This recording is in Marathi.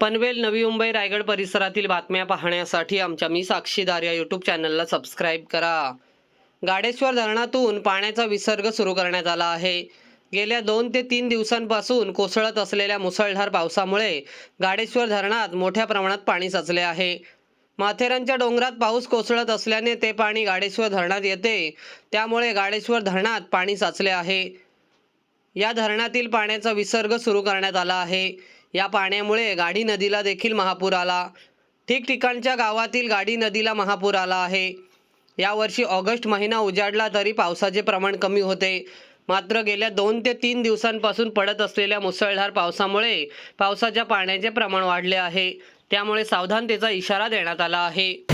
पनवेल नवी मुंबई रायगड परिसरातील बातम्या पाहण्यासाठी आमच्या मी साक्षीदार या यूट्यूब चॅनलला सबस्क्राईब करा. गाडेश्वर धरणातून पाण्याचा विसर्ग सुरू करण्यात आला आहे. गेल्या दोन ते तीन दिवसांपासून कोसळत असलेल्या मुसळधार पावसामुळे गाडेश्वर धरणात मोठ्या प्रमाणात पाणी साचले आहे. माथेरानच्या डोंगरात पाऊस कोसळत असल्याने ते पाणी गाडेश्वर धरणात येते. त्यामुळे गाडेश्वर धरणात पाणी साचले आहे. या धरणातील पाण्याचा विसर्ग सुरू करण्यात आला आहे. या पाण्यामुळे गाढी नदीला देखील महापूर आला. ठिकठिकाणच्या गावातील गाढी नदीला महापूर आला आहे. यावर्षी ऑगस्ट महिना उजाडला तरी पावसाचे प्रमाण कमी होते. मात्र गेल्या दोन ते तीन दिवसांपासून पडत असलेल्या मुसळधार पावसामुळे पावसाच्या पाण्याचे प्रमाण वाढले आहे. त्यामुळे सावधानतेचा इशारा देण्यात आला आहे.